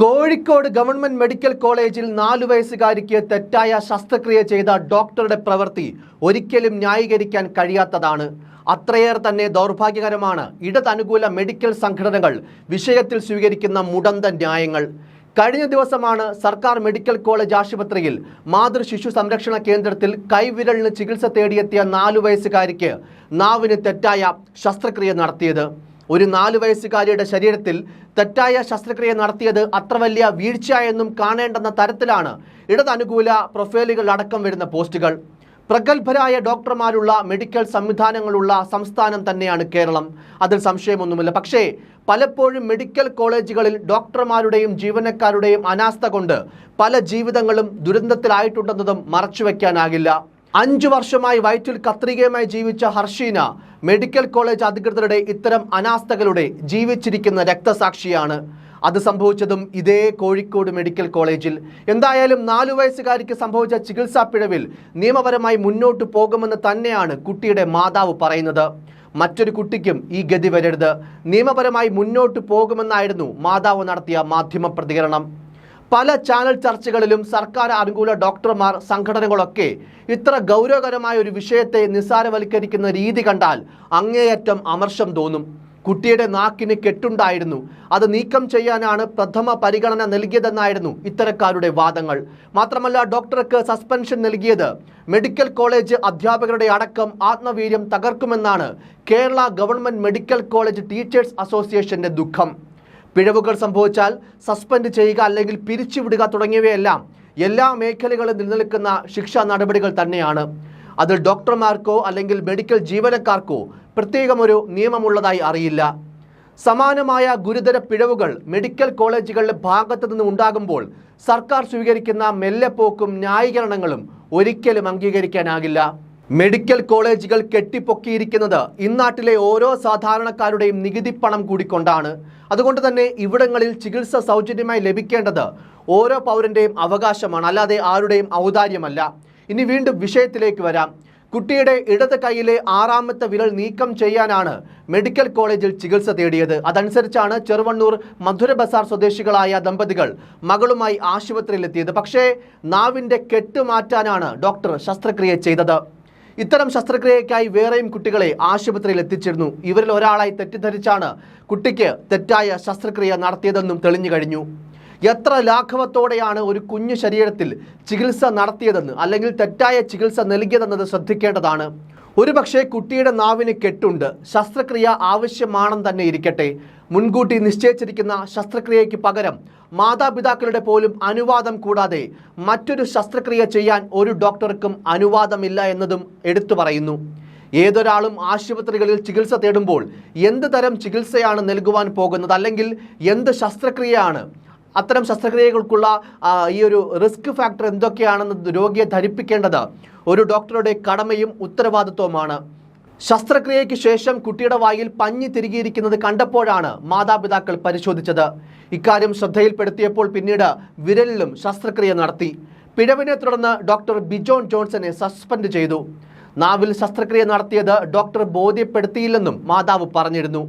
Kozhikode government medical കോളേജിൽ നാലു വയസ്സുകാരിക്ക് തെറ്റായ ശസ്ത്രക്രിയ ചെയ്ത ഡോക്ടറുടെ പ്രവൃത്തി ഒരിക്കലും ന്യായീകരിക്കാൻ കഴിയാത്തതാണ്. അത്രയേറെ തന്നെ ദൗർഭാഗ്യകരമാണ് ഇടതനുകൂല മെഡിക്കൽ സംഘടനകൾ വിഷയത്തിൽ സ്വീകരിക്കുന്ന മുടന്ത ന്യായങ്ങൾ. കഴിഞ്ഞ ദിവസമാണ് സർക്കാർ മെഡിക്കൽ കോളേജ് ആശുപത്രിയിൽ മാതൃ ശിശു സംരക്ഷണ കേന്ദ്രത്തിൽ കൈവിരലിന് ചികിത്സ തേടിയെത്തിയ നാലു വയസ്സുകാരിക്ക് നാവിന് തെറ്റായ ശസ്ത്രക്രിയ നടത്തിയത്. ഒരു നാല് വയസ്സുകാരിയുടെ ശരീരത്തിൽ തെറ്റായ ശസ്ത്രക്രിയ നടത്തിയത് അത്ര വലിയ വീഴ്ചയെന്നും കാണേണ്ടെന്ന തരത്തിലാണ് ഇടതനുകൂല പ്രൊഫൈലുകൾ അടക്കം വരുന്ന പോസ്റ്റുകൾ. പ്രഗത്ഭരായ ഡോക്ടർമാരുള്ള മെഡിക്കൽ സംവിധാനങ്ങളുള്ള സംസ്ഥാനം തന്നെയാണ് കേരളം. അതിൽ സംശയമൊന്നുമില്ല. പക്ഷേ പലപ്പോഴും മെഡിക്കൽ കോളേജുകളിൽ ഡോക്ടർമാരുടെയും ജീവനക്കാരുടെയും അനാസ്ഥ കൊണ്ട് പല ജീവിതങ്ങളും ദുരന്തത്തിലായിട്ടുണ്ടെന്നതും മറച്ചുവെക്കാനാകില്ല. അഞ്ചു വർഷമായി വയറ്റിൽ കത്രികയുമായി ജീവിച്ച ഹർഷീന മെഡിക്കൽ കോളേജ് അധികൃതരുടെ ഇത്തരം അനാസ്ഥകളുടെ ജീവിച്ചിരിക്കുന്ന രക്തസാക്ഷിയാണ്. അത് സംഭവിച്ചതും ഇതേ കോഴിക്കോട് മെഡിക്കൽ കോളേജിൽ. എന്തായാലും നാലു വയസ്സുകാരിക്ക് സംഭവിച്ച ചികിത്സാ പിഴവിൽ നിയമപരമായി മുന്നോട്ട് പോകുമെന്ന് തന്നെയാണ് കുട്ടിയുടെ മാതാവ് പറയുന്നത്. മറ്റൊരു കുട്ടിക്കും ഈ ഗതി വരരുത്. നിയമപരമായി മുന്നോട്ട് പോകുമെന്നായിരുന്നു മാതാവ് നടത്തിയ മാധ്യമ പ്രതികരണം പല ചാനൽ ചർച്ചകളിലും സർക്കാർ അനുകൂല ഡോക്ടർമാർ സംഘടനകളൊക്കെ ഇത്ര ഗൗരവകരമായ ഒരു വിഷയത്തെ നിസ്സാരവൽക്കരിക്കുന്ന രീതി കണ്ടാൽ അങ്ങേയറ്റം അമർഷം തോന്നും. കുട്ടിയുടെ നാക്കിന് കെട്ടുണ്ടായിരുന്നു. അത് നീക്കം ചെയ്യാനാണ് പ്രഥമ പരിഗണന നൽകിയതെന്നായിരുന്നു ഇത്തരക്കാരുടെ വാദങ്ങൾ. മാത്രമല്ല ഡോക്ടർക്ക് സസ്പെൻഷൻ നൽകിയത് മെഡിക്കൽ കോളേജ് അധ്യാപകരുടെ അടക്കം ആത്മവീര്യം തകർക്കുമെന്നാണ് Kerala government medical college teachers അസോസിയേഷന്റെ ദുഃഖം. പിഴവുകൾ സംഭവിച്ചാൽ സസ്പെൻഡ് ചെയ്യുക അല്ലെങ്കിൽ പിരിച്ചുവിടുക തുടങ്ങിയവയെല്ലാം എല്ലാ മേഖലകളും നിലനിൽക്കുന്ന ശിക്ഷാ നടപടികൾ തന്നെയാണ്. അത് ഡോക്ടർമാർക്കോ അല്ലെങ്കിൽ മെഡിക്കൽ ജീവനക്കാർക്കോ പ്രത്യേകമൊരു നിയമമുള്ളതായി അറിയില്ല. സമാനമായ ഗുരുതര പിഴവുകൾ മെഡിക്കൽ കോളേജുകളുടെ ഭാഗത്തു നിന്ന് ഉണ്ടാകുമ്പോൾ സർക്കാർ സ്വീകരിക്കുന്ന മെല്ലെപ്പോക്കും ന്യായീകരണങ്ങളും ഒരിക്കലും അംഗീകരിക്കാനാകില്ല. മെഡിക്കൽ കോളേജുകൾ കെട്ടിപ്പൊക്കിയിരിക്കുന്നത് ഇന്നാട്ടിലെ ഓരോ സാധാരണക്കാരുടെയും നികുതി പണം കൂടിക്കൊണ്ടാണ്. അതുകൊണ്ട് തന്നെ ഇവിടങ്ങളിൽ ചികിത്സ സൗജന്യമായി ലഭിക്കേണ്ടത് ഓരോ പൗരന്റെയും അവകാശമാണ് അല്ലാതെ ആരുടെയും ഔദാര്യമല്ല. ഇനി വീണ്ടും വിഷയത്തിലേക്ക് വരാം. കുട്ടിയുടെ ഇടത് കൈയിലെ ആറാമത്തെ വിരൽ നീക്കം ചെയ്യാനാണ് മെഡിക്കൽ കോളേജിൽ ചികിത്സ തേടിയത്. അതനുസരിച്ചാണ് ചെറുവണ്ണൂർ മധുര ബസാർ സ്വദേശികളായ ദമ്പതികൾ മകളുമായി ആശുപത്രിയിലെത്തിയത്. പക്ഷേ നാവിന്റെ കെട്ടുമാറ്റാനാണ് ഡോക്ടർ ശസ്ത്രക്രിയ ചെയ്തത്. ഇത്തരം ശസ്ത്രക്രിയയ്ക്കായി വേറെയും കുട്ടികളെ ആശുപത്രിയിൽ എത്തിച്ചിരുന്നു. ഇവരിൽ ഒരാളായി തെറ്റിദ്ധരിച്ചാണ് കുട്ടിക്ക് തെറ്റായ ശസ്ത്രക്രിയ നടത്തിയതെന്നും തെളിഞ്ഞു കഴിഞ്ഞു. എത്ര ലാഘവത്തോടെയാണ് ഒരു കുഞ്ഞു ശരീരത്തിൽ ചികിത്സ നടത്തിയതെന്ന് അല്ലെങ്കിൽ തെറ്റായ ചികിത്സ നൽകിയതെന്നത് ശ്രദ്ധിക്കേണ്ടതാണ്. ഒരുപക്ഷെ കുട്ടിയുടെ നാവിന് കെട്ടുണ്ട്. ശസ്ത്രക്രിയ ആവശ്യമാണെന്ന് തന്നെ ഇരിക്കട്ടെ. മുൻകൂട്ടി നിശ്ചയിച്ചിരിക്കുന്ന ശസ്ത്രക്രിയയ്ക്ക് പകരം മാതാപിതാക്കളുടെ പോലും അനുവാദം കൂടാതെ മറ്റൊരു ശസ്ത്രക്രിയ ചെയ്യാൻ ഒരു ഡോക്ടർക്കും അനുവാദമില്ല എന്നതും എടുത്തു പറയുന്നു. ഏതൊരാളും ആശുപത്രികളിൽ ചികിത്സ തേടുമ്പോൾ എന്ത് തരം ചികിത്സയാണ് നൽകുവാൻ പോകുന്നത്? അല്ലെങ്കിൽ എന്ത് ശസ്ത്രക്രിയയാണ്? അത്തരം ശസ്ത്രക്രിയകൾക്കുള്ള ഈ ഒരു റിസ്ക് ഫാക്ടർ എന്തൊക്കെയാണെന്ന് രോഗിയെ ധരിപ്പിക്കേണ്ടത് ഒരു ഡോക്ടറുടെ കടമയും ഉത്തരവാദിത്വവുമാണ്. ശസ്ത്രക്രിയയ്ക്ക് ശേഷം കുട്ടിയുടെ വായിൽ പഞ്ഞി തിരികിയിരിക്കുന്നത് കണ്ടപ്പോഴാണ് മാതാപിതാക്കൾ പരിശോധിച്ചത്. ഇക്കാര്യം ശ്രദ്ധയിൽപ്പെടുത്തിയപ്പോൾ പിന്നീട് വിരലിലും ശസ്ത്രക്രിയ നടത്തി. പിഴവിനെ തുടർന്ന് ഡോക്ടർ ബിജോൺ ജോൺസനെ സസ്പെൻഡ് ചെയ്തു. നാവിൽ ശസ്ത്രക്രിയ നടത്തിയത് ഡോക്ടർ ബോധ്യപ്പെടുത്തിയില്ലെന്നും മാതാവ് പറഞ്ഞിരുന്നു.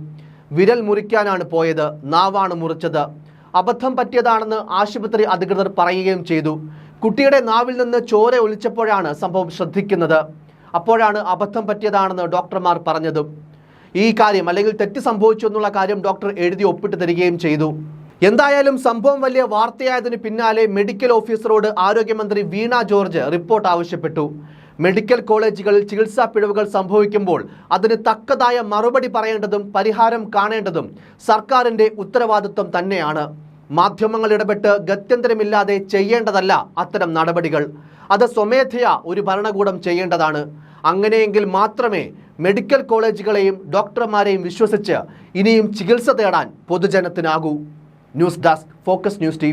വിരൽ മുറിക്കാനാണ് പോയത്. നാവാണ് മുറിച്ചത്. അബദ്ധം പറ്റിയതാണെന്ന് ആശുപത്രി അധികൃതർ പറയുകയും ചെയ്തു. കുട്ടിയുടെ നാവിൽ നിന്ന് ചോര ഒലിച്ചപ്പോഴാണ് സംഭവം ശ്രദ്ധിക്കുന്നത്. അപ്പോഴാണ് അബദ്ധം പറ്റിയതാണെന്ന് ഡോക്ടർമാർ പറഞ്ഞത്. ഈ കാര്യം അല്ലെങ്കിൽ തെറ്റ് സംഭവിച്ചു എന്നുള്ള കാര്യം ഡോക്ടർ എഴുതി ഒപ്പിട്ട് തരികയും ചെയ്തു. എന്തായാലും സംഭവം വലിയ വാർത്തയായതിനു പിന്നാലെ മെഡിക്കൽ ഓഫീസറോട് ആരോഗ്യമന്ത്രി വീണ ജോർജ് റിപ്പോർട്ട് ആവശ്യപ്പെട്ടു. മെഡിക്കൽ കോളേജുകളിൽ ചികിത്സാ പിഴവുകൾ സംഭവിക്കുമ്പോൾ അതിന് തക്കതായ മറുപടി പറയേണ്ടതും പരിഹാരം കാണേണ്ടതും സർക്കാരിന്റെ ഉത്തരവാദിത്വം തന്നെയാണ്. മാധ്യമങ്ങൾ ഇടപെട്ട് ഗത്യന്തരമില്ലാതെ ചെയ്യേണ്ടതല്ല അത്തരം നടപടികൾ. അത് സ്വമേധയാ ഒരു ഭരണകൂടം ചെയ്യേണ്ടതാണ്. അങ്ങനെയെങ്കിൽ മാത്രമേ മെഡിക്കൽ കോളേജുകളെയും ഡോക്ടർമാരെയും വിശ്വസിച്ച് ഇനിയും ചികിത്സ തേടാൻ പൊതുജനത്തിനാകൂ. News desk focus news T